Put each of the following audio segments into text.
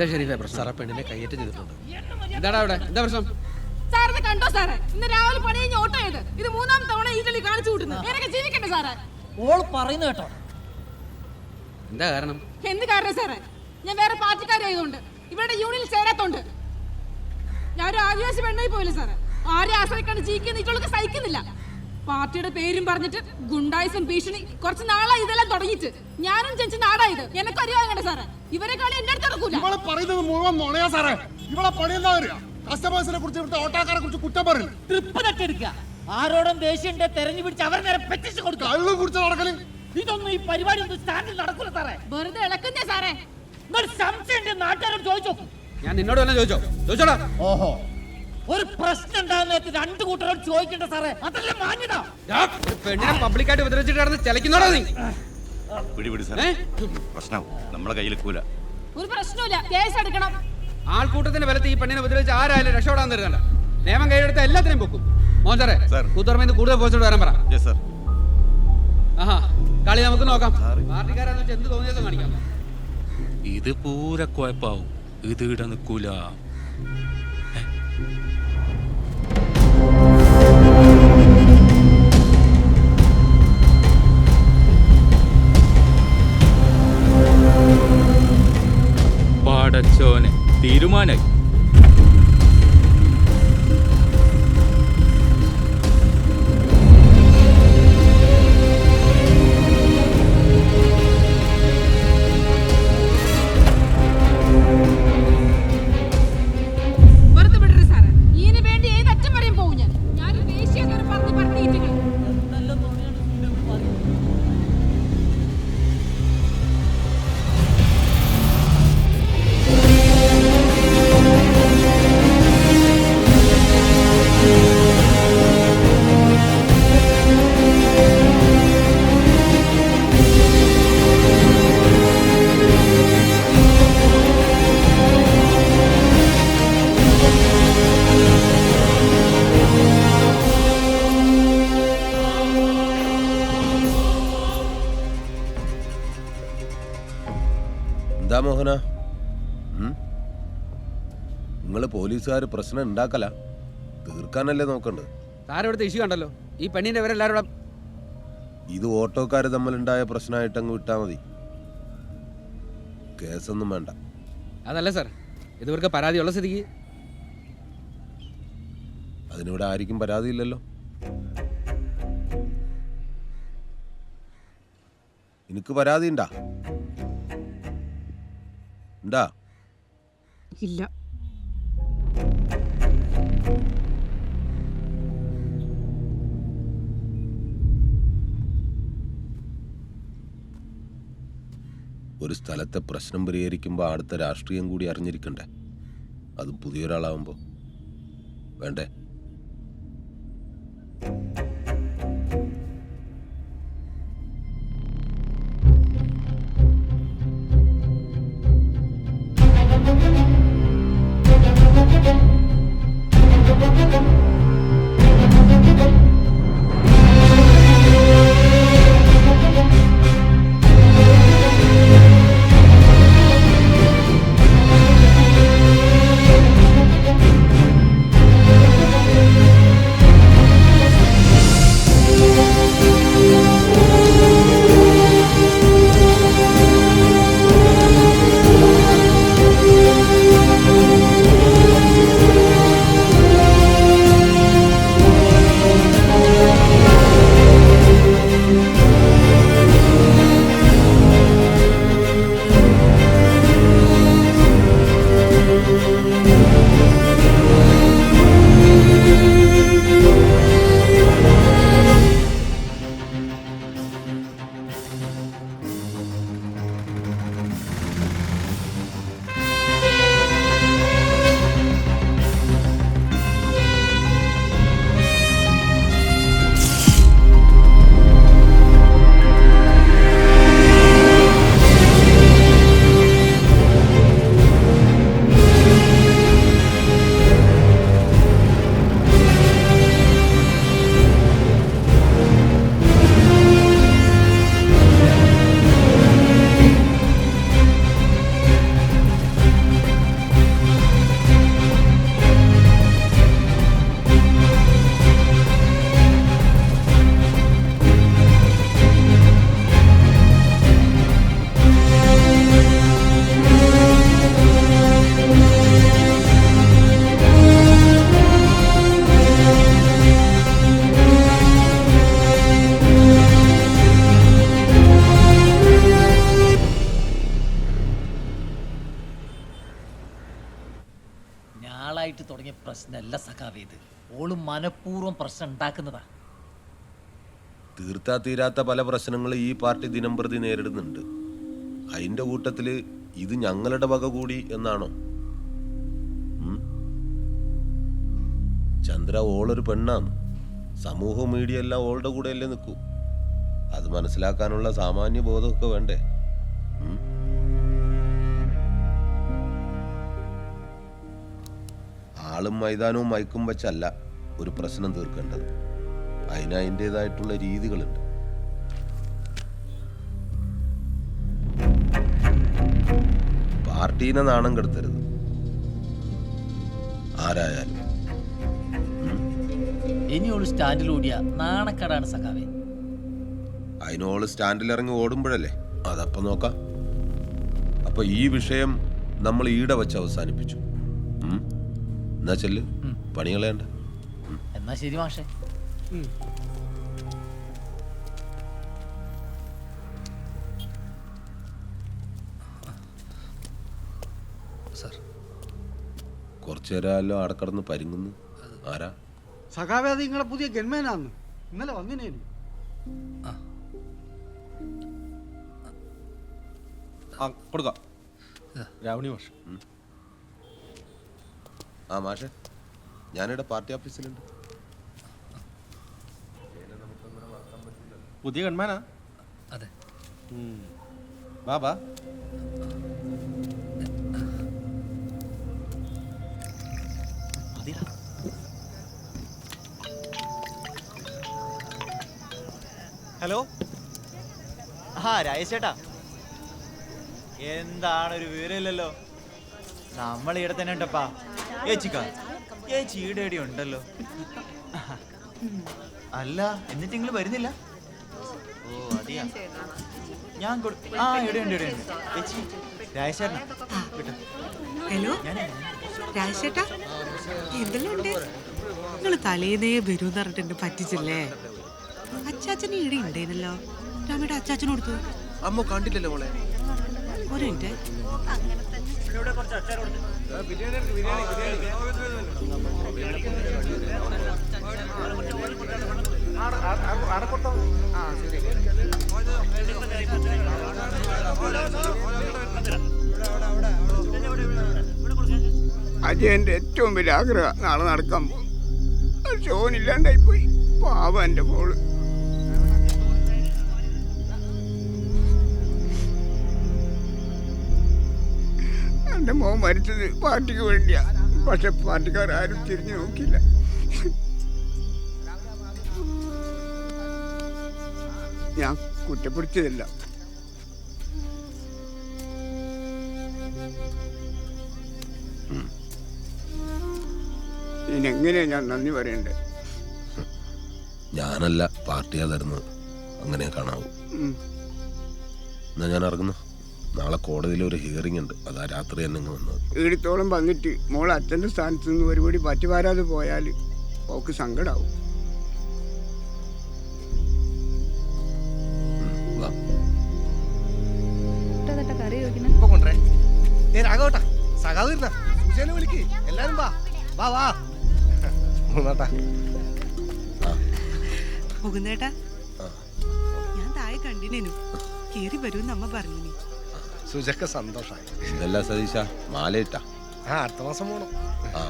എന്താ ഷെരീഫെ പ്രശ്നം? സാറേ പെണ്ണിനെ കയ്യേറ്റം ചെയ്തിട്ടുണ്ട്. എന്താടാ അവിടെ? എന്താ പ്രശ്നം? സാറിനെ കണ്ടോ സാറേ? ഇന്ന് രാവിലെ പണി കഴിഞ്ഞ് ഓട്ടോ ചെയ്ത് ഇത് മൂന്നാം തവണ ഈ കളി കാണിച്ചു കൂട്ടുന്നു. എനിക്ക് ജീവിക്കണ്ടേ സാറേ? ഓൾ പറയുന്നു കേട്ടോ. എന്താ കാരണം? എന്ത് കാരണം സാറേ? ഞാൻ വേറെ പാർട്ടിക്കാരായതുകൊണ്ട് ഇവരുടെ യൂണിയനിൽ ചേരാത്തോണ്ട്. ഞാൻ ഒരു ആദിവാസി പെണ്ണായി പോയില്ല സാറേ? ആരെ ആശ്രയിക്കാണ്ട് ജീവിക്കുന്ന ഇറ്റോളൊക്കെ സഹിക്കുന്നില്ല. പാർട്ടിയുടെ പേരും പറഞ്ഞിട്ട് ഗുണ്ടായിസം ഭീഷണി കുറച്ച് നാളായി ഇതെല്ലാം തുടങ്ങിയിട്ട്. ഞാനും ജനിച്ച നാടായത് എനക്ക് അറിയാൻ സാറേ? ഇവരെ കളി എന്റെ അടുത്ത് നടക്കൂല. ഇവളെ പറയുന്നത് മുഴുവൻ നുണയാ സാറേ. ഇവളെ പണി അറിയാ? കസ്റ്റമേഴ്സിനെ കുറിച്ച് ഇവിടുത്തെ ഓട്ടോക്കാരെ കുറിച്ച് കുറ്റം പറയും ട്രിപ്പ് തട്ടെടുക്കുക ആരോടും ദേഷ്യന്റെ തെരഞ്ഞു പിടിച്ച് അവർ നേരെ പെറ്റിച്ച് കൊടുക്കുക. കള്ളു കുടിച്ച് നടക്കൽ. ഇതൊന്നും ഈ പരിപാടി ഒന്നും സ്റ്റാൻഡിൽ നടക്കൂല സാറേ. വെറുതെ ഇളക്കുന്നേ സാറേ. സംശയം നാട്ടുകാരോട് ചോദിച്ചോ ഞാൻ നിന്നോട് തന്നെ ചോദിച്ചോ? ചോദിച്ചോടാ. ഓഹോ. ഒരു പ്രശ്നം ഉണ്ടാകുന്ന രണ്ട് കൂട്ടരോട് ചോദിക്കണ്ട സാറേ. അതല്ല മാന്യത. പെണ്ണിനെ പബ്ലിക്കായിട്ട് ഉപദ്രവിച്ചിട്ട് കിടന്ന് ചലിക്കുന്നോടാ നീ? പിടി പിടി സാർ ഏ? പ്രശ്നം നമ്മളെ കയ്യിൽ കൂല ഒരു പ്രശ്നമില്ല കേസ് എടുക്കണം. ആൾക്കൂട്ടത്തിന്റെ ബലത്ത് ഈ പെണ്ണിനെ ഉപദ്രവിച്ച് ആരായാലും രക്ഷപ്പെടാൻ തരുന്നില്ല നിയമം കൈയെടുത്ത എല്ലാത്തിനും പൊക്കും. മോൻ സാറേ സാർ. കൂത്തുറമേന്ന് കൂടുതൽ പോസ്റ്റോട് വരാൻ പറ. ആഹാ കളി നമുക്ക് നോക്കാം. പാർട്ടിക്കാരാന്ന് വെച്ചാൽ എന്ത് തോന്നിയതും കാണിക്കാം. ഇത് പൂര കുഴപ്പാവും. ഇത് ഇട നിൽക്കൂല. പാടച്ചോനെ തീരുമാനായി. മോഹന? നിങ്ങൾ പോലീസുകാർ പ്രശ്നം ഉണ്ടാക്കല തീർക്കാനല്ലേ നോക്കണ്ട്. സാർ ഇവിടുത്തെ ഇഷ്യൂ കണ്ടല്ലോ? ഈ പെണ്ണിന്റെ ഇവരെല്ലാരും ഇവിടെ ഇത് ഓട്ടോക്കാർ തമ്മിലുണ്ടായ പ്രശ്നമായിട്ട് അങ്ങ് വിട്ടാ മതി. കേസൊന്നും വേണ്ട. അതല്ല സാർ ഇതുവർക്ക് പരാതിയുള്ള സ്ഥിതിക്ക്. അതിനിവിടെ ആർക്കും പരാതിയില്ലല്ലോ. എനിക്ക് പരാതി ഉണ്ടാ ഇല്ല. ഒരു സ്ഥലത്തെ പ്രശ്നം പരിഹരിക്കുമ്പോൾ അടുത്ത രാഷ്ട്രീയം കൂടി അറിഞ്ഞിരിക്കണ്ടേ? അതും പുതിയൊരാളാവുമ്പോൾ വേണ്ടേ? ഓൾ മനഃപൂർവം പ്രശ്നം ഉണ്ടാക്കുന്നതാ. തീർത്താ തീരാത്ത പല പ്രശ്നങ്ങൾ ഈ പാർട്ടി ദിനം പ്രതി നേരിടുന്നുണ്ട്. അതിന്റെ കൂട്ടത്തിൽ ഇത് ഞങ്ങളുടെ വക കൂടി എന്നാണോ? ചന്ദ്ര ഓളൊരു പെണ്ണാണ്. സമൂഹ മീഡിയ എല്ലാം ഓളുടെ കൂടെ അല്ലേ നിൽക്കൂ അത് മനസ്സിലാക്കാനുള്ള സാമാന്യ ബോധമൊക്കെ വേണ്ടേ? ആളും മൈതാനവും മയക്കും വെച്ചല്ല. ഒരു പ്രശ്നം തീർക്കേണ്ടത്. അതിന് അതിന്റെതായിട്ടുള്ള രീതികളുണ്ട്. പാർട്ടീനെ നാണം കെടുത്തരുത്. ആരായാലും. ഇനി ഓൾ സ്റ്റാൻഡിൽ ഓടിയ നാണക്കേടാണ് സഖാവേ. അതിനോൾ സ്റ്റാൻഡിലിറങ്ങി ഓടുമ്പോഴല്ലേ? അതപ്പം നോക്കാം. അപ്പൊ ഈ വിഷയം നമ്മൾ ഈടെ വെച്ച് അവസാനിപ്പിച്ചു? എന്നാ ചെല്ല്. പണികളേണ്ട എന്നാ ശരി മാഷേ സാർ കുറച്ചു നേരമല്ലോ അവിടെ കിടന്ന് പരിങ്ങുന്നു. ആരാ? സഖാവേ അത് നിങ്ങളെ പുതിയ ഗൺമേനാന്ന്. ഇന്നലെ വന്നിനേനു. ആ. കൊടുക്കാം. രാവണി മാഷ്. ആ മാഷെ ഞാനിവിടെ പാർട്ടി ഓഫീസിലുണ്ട്. പുതിയ കൺമാനാ? അതെ. വാ വാ. ഹലോ? ആ രാജേഷേട്ടാ. എന്താണ് ഒരു വിവരമില്ലല്ലോ. നമ്മൾ ഇവിടെ തന്നെ ഉണ്ടപ്പാ ഏച്ചിക്ക? ഏച്ചി ഈടെ ഉണ്ടല്ലോ അല്ല എന്നിട്ട് നിങ്ങൾ വരുന്നില്ല? ഓ അതെയാ? ഞാൻ കൊടുത്തു ആ ഇവിടെ ഉണ്ട് ഇവിടെ ഉണ്ട്? ഏച്ചി രാജേഷ് ചേട്ടനാ ഹലോ? രാജേട്ടാ എന്തെല്ലാം ഉണ്ട്? നിങ്ങൾ തലേന്നേ വരൂന്ന് പറഞ്ഞിട്ട് എന്നെ പറ്റിച്ചില്ലേ? അച്ചാച്ചന് ഈടെ ഉണ്ടേനല്ലോ രാമയുടെ അച്ചാച്ചന് കൊടുത്തു. അമ്മ കണ്ടില്ലല്ലോ മോളെ. ഒരു മിനിറ്റ്. അജയന്റെ ഏറ്റവും വലിയ ആഗ്രഹം നാളെ നടക്കാൻ പോകും. ഷോനില്ലാണ്ടായി പോയി പാവ എന്റെ മോൾ. എന്റെ മോൻ മരിച്ചത് പാർട്ടിക്ക് വേണ്ടിയാ. പക്ഷെ പാർട്ടിക്കാർ ആരും തിരിഞ്ഞു നോക്കിയില്ല. ഞാൻ കുറ്റപ്പെടുത്തിയതല്ല. ഇതിനെങ്ങനെയാ ഞാൻ നന്ദി പറയണ്ടേ? ഞാനല്ല പാർട്ടിയാ തരുന്നത് അങ്ങനെ കാണാവൂ. എന്നാ ഞാൻ ഇറങ്ങുന്നു. നാളെ കോടതിയിൽ ഒരു ഹിയറിംഗ് ഉണ്ട്. അതാ രാത്രി തന്നെ ഇങ്ങ് വന്നത്. ഈടത്തോളം വന്നിട്ട് മോൾ അച്ഛന്റെ സ്ഥാനത്ത് നിന്ന് ഒരുപടി പറ്റി വരാതെ പോയാൽ ഓക്ക് സങ്കടാവും. വാ. ഇപ്പൊ കൊണ്ടേ ഏ രാഘവട്ടാ സഖാവ് ഇരുന്നാ സുജേനെ വിളിക്ക്. എല്ലാരും വാ. വാ വാ. മൂന്നാട്ടാ. മുകുന്ദേട്ടാ ഞാൻ താഴെ കണ്ടിനേനു. കേറി വരൂന്ന് അമ്മ പറഞ്ഞിനി. സുജക്ക് സന്തോഷായി. ഇതല്ല സതീശ? മാലയിട്ട. ആ അടുത്ത മാസം പോണം. ആ.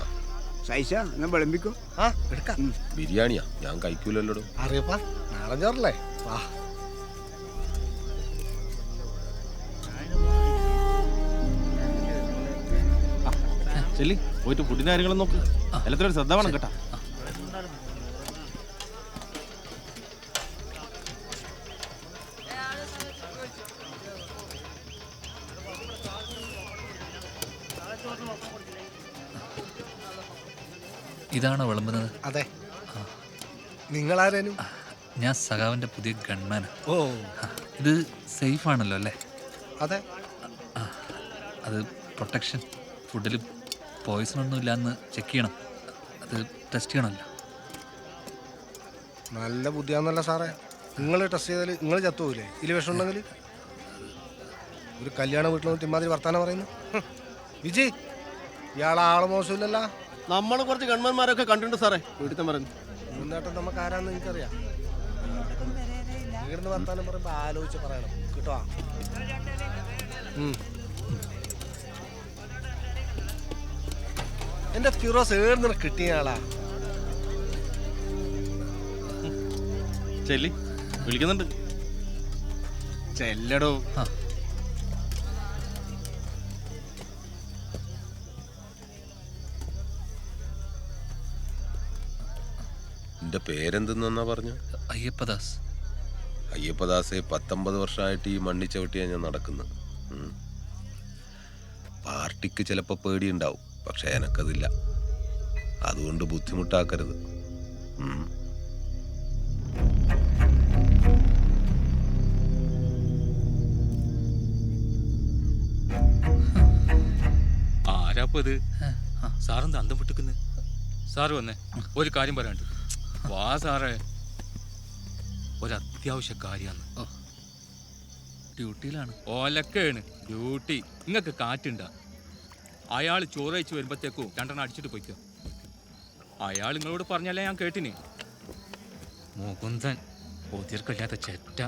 സൈസ എന്നാ വിളമ്പിക്കോ. ആ എടുക്കാം. ബിരിയാണിയാ? ഞാൻ കഴിക്കൂലല്ലോ അറിയപ്പാ നാളെ ചോറല്ലേ? വാ. ചെല്ലി പോയിട്ട് ഫുഡിന്റെ കാര്യങ്ങളും നോക്ക്. എല്ലാത്തിനും ശ്രദ്ധ വേണം കേട്ടാ. നിങ്ങളാരേനും ഞാൻ സഖാവിന്റെ പുതിയ ഗൺമാൻ ഓ. ഇത് സേഫ് ആണല്ലോ അല്ലേ? അതെ. അത് പ്രൊട്ടക്ഷൻ. ഫുഡിൽ പോയിസൺ ഒന്നും ഇല്ലാന്ന് ചെക്ക് ചെയ്യണം. അത് ടെസ്റ്റ് ചെയ്യണമല്ലോ. നല്ല ബുദ്ധിയാന്നല്ല സാറേ. നിങ്ങൾ ടെസ്റ്റ് ചെയ്താൽ നിങ്ങൾ ചത്തുപോകില്ലേ ഇതിൽ വിഷം ഉണ്ടെങ്കിൽ ഒരു കല്യാണ വീട്ടിൽ വന്നിട്ട് ഇമാതിരി വർത്താനം പറയുന്നു. വിജി വിജയ് ഇയാളെ ആൾ മോശമില്ലല്ലോ. നമ്മൾ കുറച്ച് ഗവൺമെന്റ്മാരൊക്കെ കണ്ടിട്ടുണ്ട് സാറേ. വീട്ടിൽ പറഞ്ഞു മുന്നേട്ടം നമുക്ക് ആരാന്ന് എനിക്കറിയാം. ഇവിടുന്ന് വർത്താനം പറയുമ്പോ ആലോചിച്ച് പറയണം. കേട്ടോ? എന്റെ ഫിറോസ് ഏടുന്ന കിട്ടിയ ആളാ. ചെല്ലി. വിളിക്കുന്നുണ്ട്. ചെല്ലടോ. ആ. എന്റെ പേരെന്തെന്നാ പറഞ്ഞു? അയ്യപ്പദാസ്. അയ്യപ്പദാസെ പത്തൊമ്പത് വർഷമായിട്ട് ഈ മണ്ണി ചവിട്ടിയാണ് ഞാൻ നടക്കുന്നത്. പാർട്ടിക്ക് ചിലപ്പോൾ പേടിയുണ്ടാവും പക്ഷെ എനക്കതില്ല. അതുകൊണ്ട് ബുദ്ധിമുട്ടാക്കരുത്. ഉം. ആരാപ്പത് സാറെന്താ അന്തം വിട്ടുക്കുന്നു? സാറ് വന്നേ ഒരു കാര്യം പറയാണ്ട്. വാ സാറേ. ഒരത്യാവശ്യ കാര്യമാണ് ഡ്യൂട്ടിയിലാണ്. ഓലക്കാണ്. ഡ്യൂട്ടി. നിങ്ങൾക്ക് കാറ്റുണ്ട. അയാൾ ചോറയച്ച് വരുമ്പത്തേക്കും രണ്ടെണ്ണം അടിച്ചിട്ട് പോയിക്കോ. അയാൾ നിങ്ങളോട് പറഞ്ഞല്ലേ ഞാൻ കേട്ടിനി? മുകുന്ദൻ ഒതിർക്കല്ലാത്ത ചെറ്റ.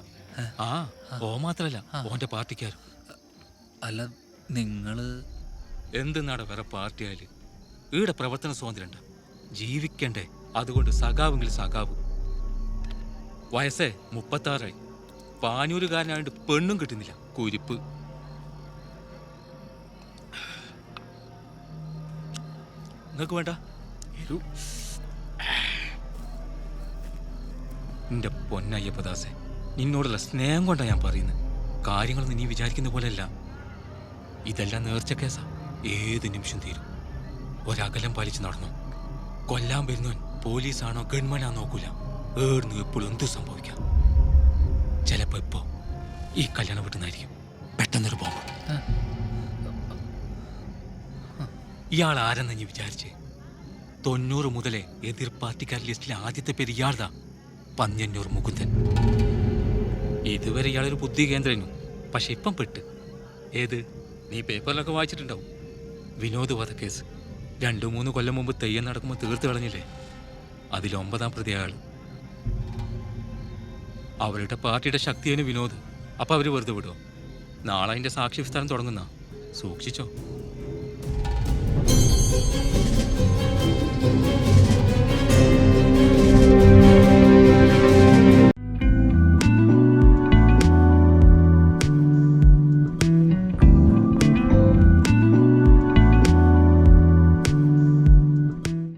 ആ ഓ മാത്രല്ല ഓന്റെ പാർട്ടിക്കാരും അല്ല നിങ്ങൾ? എന്തെന്നാടാ വേറെ പാർട്ടിയായാൽ ഈടെ പ്രവർത്തന സ്വാതന്ത്ര്യണ്ട? ജീവിക്കണ്ടേ? അതുകൊണ്ട് സഖാവെങ്കിൽ സഖാവ്. വയസ്സേ മുപ്പത്താറായി. പാനൂരുകാരനായിട്ട് പെണ്ണും കിട്ടുന്നില്ല. കുരിപ്പ്. നിങ്ങൾക്ക് വേണ്ട. നിന്റെ പൊന്നയ്യപ്പദാസെ നിന്നോടുള്ള സ്നേഹം കൊണ്ടാണ് ഞാൻ പറയുന്നത് കാര്യങ്ങളൊന്നും നീ വിചാരിക്കുന്ന പോലെയല്ല. ഇതെല്ലാം നേർച്ച കേസാ. ഏത് നിമിഷം തീരും? ഒരകലം പാലിച്ച് നടന്നു? കൊല്ലാൻ വരുന്നവൻ പോലീസാണോ ഗവൺമെന്റാണോ നോക്കൂല. ഏടുന്നു എപ്പോഴും എന്തു സംഭവിക്കാം? ചിലപ്പോ ഇപ്പോ ഈ കല്യാണം വിട്ടുന്നായിരിക്കും. പെട്ടെന്നൊരു ബോംബ്. ഇയാൾ ആരെന്ന് വിചാരിച്ച് വിചാരിച്ചേ? തൊണ്ണൂറ് മുതലേ എതിർ പാർട്ടിക്കാർ ലിസ്റ്റിലെ ആദ്യത്തെ പേര് ഇയാൾതാ പന്ന്യന്നൂർ മുകുന്ദൻ. ഇതുവരെ ഇയാളൊരു ബുദ്ധി കേന്ദ്രനു. പക്ഷെ ഇപ്പം പെട്ട്. ഏത്? നീ പേപ്പറിലൊക്കെ വായിച്ചിട്ടുണ്ടാവും. വിനോദ് വധക്കേസ്. രണ്ടു മൂന്ന് കൊല്ലം മുമ്പ് തെയ്യം നടക്കുമ്പോൾ തീർത്ത് കളഞ്ഞില്ലേ? അതിൽ ഒമ്പതാം പ്രതിയാൾ അവരുടെ പാർട്ടിയുടെ ശക്തിയാണ് വിനോദ്. അപ്പോൾ അവർ വെറുതെ വിടുമോ നാളെ അതിന്റെ സാക്ഷി വിസ്താരം തുടങ്ങുന്ന. സൂക്ഷിച്ചോ.